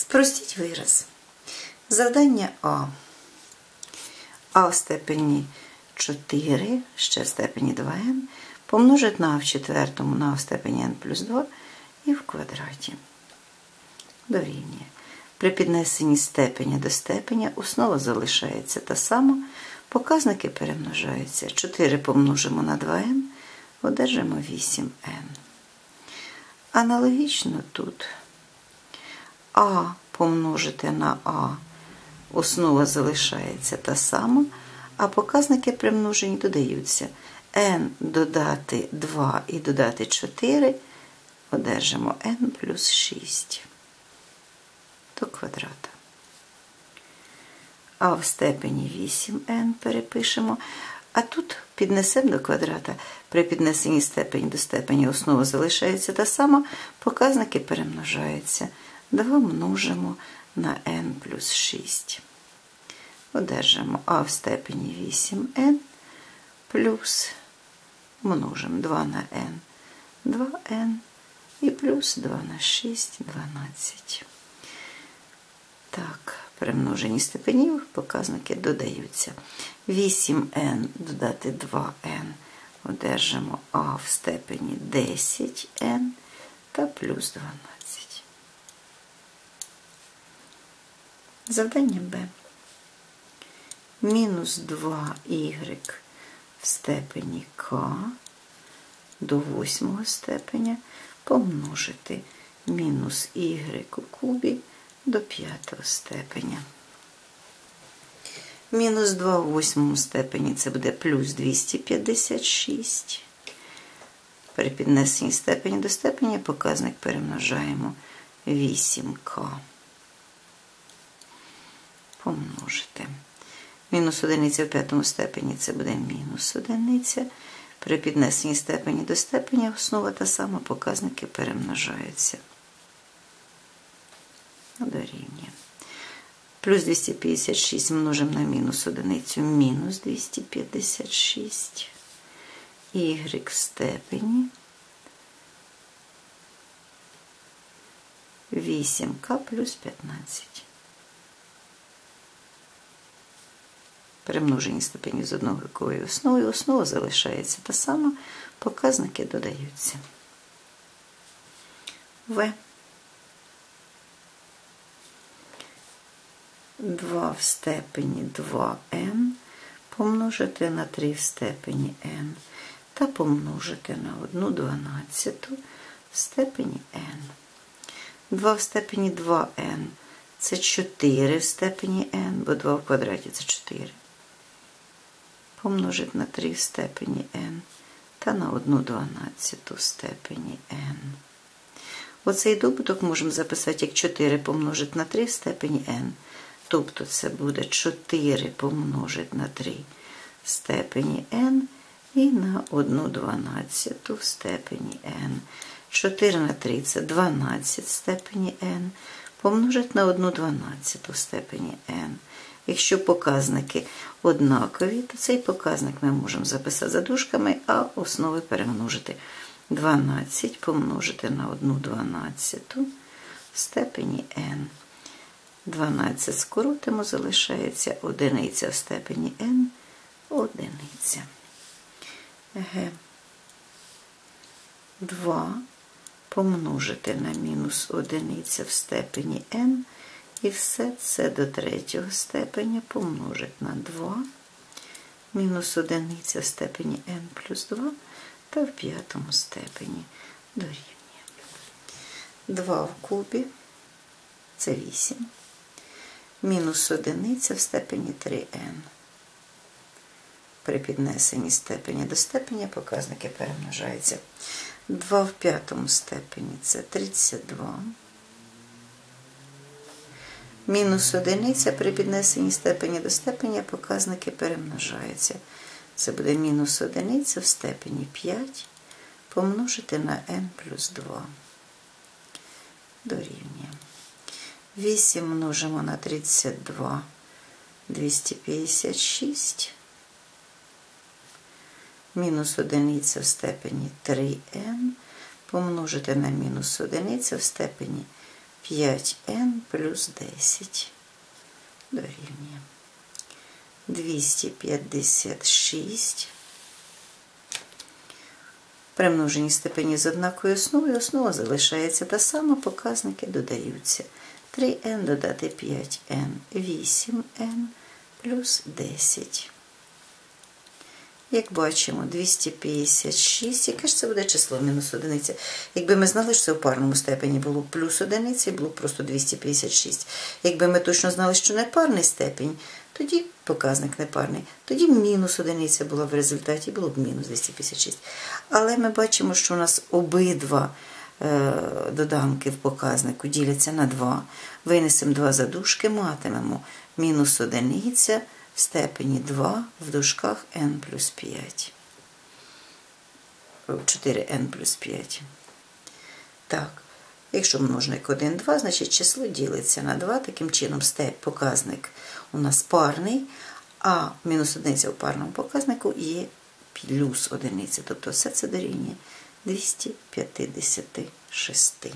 Спростіть вираз. Завдання А. А в степені 4, ще в степені 2n, помножить на А в четвертому на А в степені n плюс 2 і в квадраті. Дорівнює. При піднесенні степеня до степеня основа залишається та сама, показники перемножаються. 4 помножимо на 2n, одержимо 8n. Аналогічно тут А помножити на А, основа залишається та сама, а показники при множенні додаються. n додати 2 і додати 4, одержимо n плюс 6 до квадрата. А в степені 8n перепишемо. А тут піднесемо до квадрата. При піднесенні степені до степені основа залишається та сама, показники перемножаються. 2 множимо на n плюс 6. Одержимо а в степені 8n плюс множимо 2 на n, 2n і плюс 2 на 6, 12. Так, при множенні степенів показники додаються. 8n додати 2n одержимо а в степені 10n та плюс 12. Завдання Б. Мінус 2y в степені k до восьмого степеня помножити мінус y у кубі до п'ятого степеня. Мінус 2 у восьмому степені це буде плюс 256. При піднесенні степені до степені показник перемножаємо 8к. Помножити. Мінус одиниця в п'ятому степені це буде мінус одиниця. При піднесенні степені до степені основа та сама показники перемножаються. Дорівнює. Плюс 256 множимо на мінус одиницю, мінус 256. Y в степені 8К плюс 15. При множенні степенів з одноголової основи основа залишається та сама, показники додаються. В. 2 в степені 2n помножити на 3 в степені n та помножити на 1 дванадцяту в степені n. 2 в степені 2n це 4 в степені n, бо 2 в квадраті це 4. Помножити на 3 в степені n та на 1 дванадцяту в степені n. Оцей добуток можемо записати як 4 помножити на 3 в степені n. Тобто це буде 4 помножити на 3 в степені n і на 1 дванадцяту в степені n. 4 на 3 це 12 в степені n. Помножити на 1 дванадцяту в степені n. Якщо показники однакові, то цей показник ми можемо записати за дужками, а основи перемножити. 12 помножити на 1 дванадцяту в степені n. 12 скоротимо, залишається одиниця в степені n, одиниця. Г. 2 помножити на мінус одиниця в степені n, і все це до третього степеня помножити на 2, мінус одиниця в степені n плюс 2 та в п'ятому степені дорівнює. 2 в кубі це 8 мінус одиниця в степені 3n. При піднесенні степені до степені показники перемножаються. 2 в п'ятому степені це 32. Мінус одиниця при піднесенні степені до степені показники перемножаються. Це буде мінус одиниця в степені 5 помножити на n плюс 2. Дорівнює. 8 множимо на 32, 256. Мінус одиниця в степені 3n помножити на мінус одиниця в степені 5n плюс 10 дорівнює. 256 при множенні степені з однакою основою основа залишається та сама, показники додаються. 3n додати 5n, 8n плюс 10. Як бачимо, 256. Яке ж це буде число мінус одиниця? Якби ми знали, що це в парному степені було плюс одиниця, було просто 256. Якби ми точно знали, що не парний степень, тоді показник непарний, тоді мінус одиниця була в результаті, було б мінус 256. Але ми бачимо, що у нас обидва е, доданки в показнику діляться на 2. Винесемо 2 задушки, матимемо мінус одиниця степені 2 в дужках n плюс 5. 4n плюс 5. Так, якщо множник 1, 2, значить число ділиться на 2. Таким чином, степ показник у нас парний, а мінус одиниця у парному показнику є плюс одиниця. Тобто все це дорівнює 256.